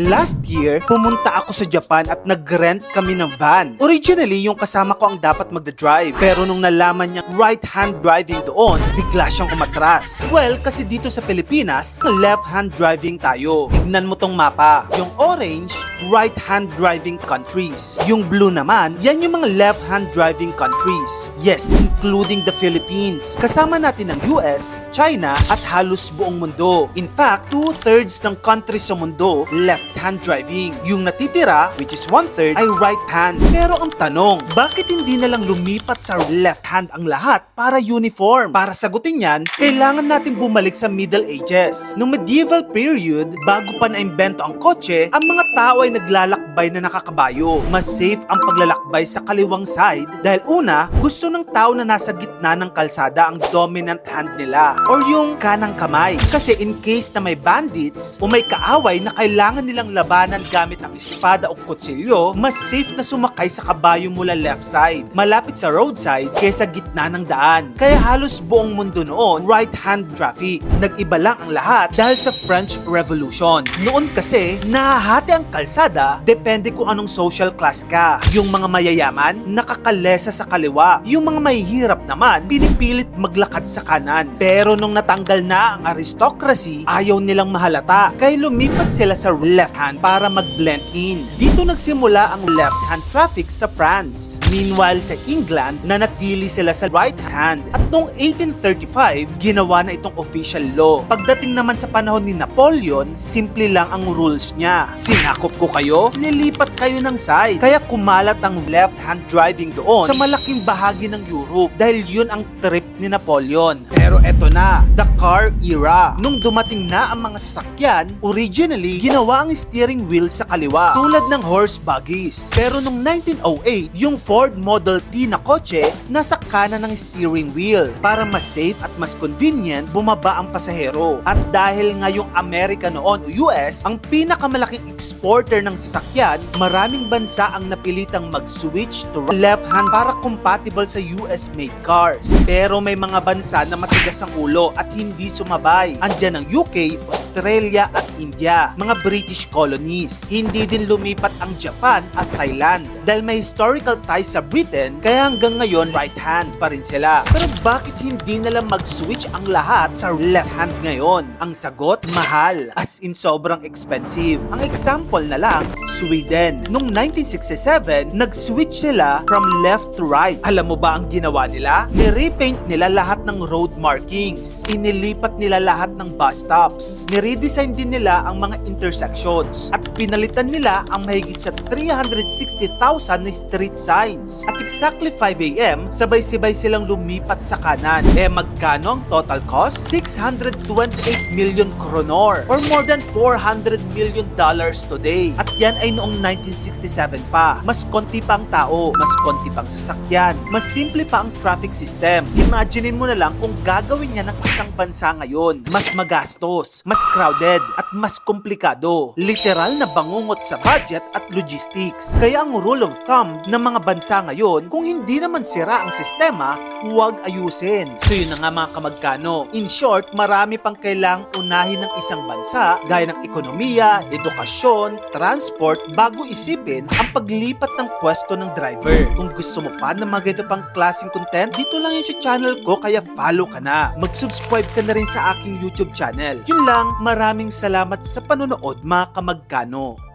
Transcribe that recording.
Last year, pumunta ako sa Japan at nag-rent kami ng van. Originally, yung kasama ko ang dapat magda-drive. Pero nung nalaman niya right-hand driving doon, bigla siyang umatras. Well, kasi dito sa Pilipinas, left-hand driving tayo. Tignan mo tong mapa. Yung orange, right-hand driving countries. Yung blue naman, yan yung mga left-hand driving countries. Yes, including the Philippines. Kasama natin ang US, China, at halos buong mundo. In fact, two-thirds ng countries sa mundo, left-hand driving. Yung natitira, which is one-third, ay right-hand. Pero ang tanong, bakit hindi na lang lumipat sa left-hand ang lahat para uniform? Para sagutin yan, kailangan natin bumalik sa Middle Ages. Noong medieval period, bago pa naimbento ang kotse, ang mga tao ay naglalakbay na nakakabayo. Mas safe ang paglalakbay sa kaliwang side dahil una, gusto ng tao na nasa gitna ng kalsada ang dominant hand nila or yung kanang kamay. Kasi in case na may bandits o may kaaway na kailangan nilang labanan gamit ang espada o kutsilyo, mas safe na sumakay sa kabayo mula left side, malapit sa roadside kaysa gitna ng daan. Kaya halos buong mundo noon, right-hand traffic. Nag-iba lang ang lahat dahil sa French Revolution. Noon kasi, nahahati ang kalsada depende kung anong social class ka. Yung mga mayayaman, nakakalesa sa kaliwa. Yung mga mahihirap naman, pinipilit maglakad sa kanan. Pero nung natanggal na ang aristocracy, ayaw nilang mahalata. Kaya lumipat sila sa left hand para mag-blend in. Dito nagsimula ang left hand traffic sa France. Meanwhile sa England, nanatili sila sa right hand. At noong 1835, ginawa na itong official law. Pagdating naman sa panahon ni Napoleon, simple lang ang rules niya. Sinakop ko kayo, lilipat kayo ng side. Kaya kumalat ang left hand driving doon sa malaking bahagi ng Europe dahil yun ang trip ni Napoleon. Pero eto na, the car era. Nung dumating na ang mga sasakyan, originally, ginawa ang steering wheel sa kaliwa, tulad ng horse buggies. Pero nung 1908, yung Ford Model T na kotse, nasa kanan ng steering wheel. Para mas safe at mas convenient, bumaba ang pasahero. At dahil nga yung Amerika noon o US, ang pinakamalaking exporter ng sasakyan, maraming bansa ang napilitang mag-switch to left hand para compatible sa US-made cars. Pero may mga bansa na matigas ang ulo at hindi sumabay. Andyan ang UK, Australia at India, mga British colonies. Hindi din lumipat ang Japan at Thailand. Dahil may historical ties sa Britain, kaya hanggang ngayon right hand pa rin sila. Pero bakit hindi na lang mag-switch ang lahat sa left hand ngayon? Ang sagot, mahal. As in sobrang expensive. Ang example na lang, Sweden. Noong 1967, nag-switch sila from left to right. Alam mo ba ang ginawa nila? Nirepaint nila lahat ng road markings. Inilipat nila lahat ng bus stops. Niredesign din nila ang mga intersections. At pinalitan nila ang mahigit sa 360,000 na street signs. At exactly 5 a.m., sabay-sabay silang lumipat sa kanan. Eh magkano ang total cost? 628 million kronor or more than 400 million dollars today. At yan ay noong 1967 pa. Mas konti pa ang tao, mas konti pang sasakyan, mas simple pa ang traffic system. Imaginein mo na lang kung gagawin niya ng isang bansa ngayon. Mas magastos, mas crowded, at mas komplikado. Literal na bangungot sa budget at logistics. Kaya ang rule of thumb ng mga bansa ngayon, kung hindi naman sira ang sistema, huwag ayusin. So yun na nga mga kamagkano. In short, marami pang kailangang unahin ng isang bansa gaya ng ekonomiya, edukasyon, transport bago isipin ang paglipat ng pwesto ng driver. Kung gusto mo pa ng mga ganito pang klaseng content, dito lang yun sa channel ko kaya follow ka na. Mag-subscribe ka na rin sa aking YouTube channel. Yun lang, maraming salamat sa panonood mga kamagkano.